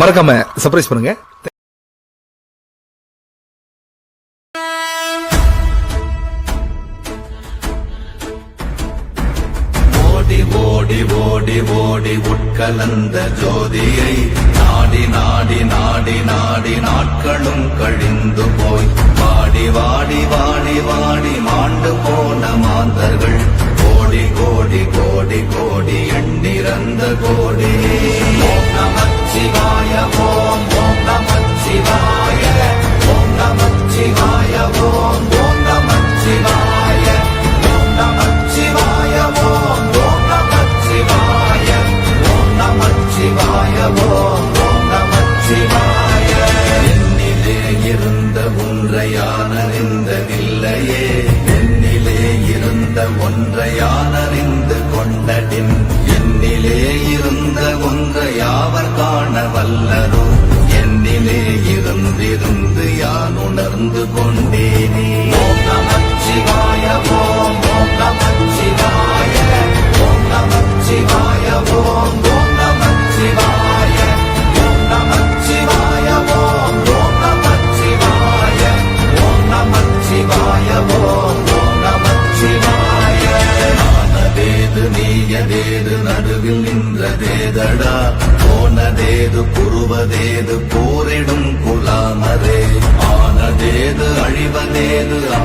மறக்காம சர்ப்ரைஸ் பண்ணுங்க. ஓடி ஓடி ஓடி ஓடி உட்கலந்த ஜோதியை நாடி நாடி நாடி நாடி நாட்களும் கழிந்து போய். வாடி வாடி வாடி வாடி மாண்டு போன மாந்தர்கள். கோடி கோடி கோடி கோடி எண்ணிறந்த கோடி. நம நமச்சிவாய ஓம் ஓம் நமச்சிவாய ஓம் நமச்சிவாய ஓம் ஓம் நமச்சிவாய ஓம் நமச்சிவாய ஓம் ஓம் நமச்சிவாய ஓம் நமச்சிவாய ஓம் ஓம் நமச்சிவாய என்னிலே இருந்த என்னிலே இருந்த ஆனதேது நீயதேது நடுவில் நின்றதேதடா. போனதேது புருவதேது போரிட. Itu.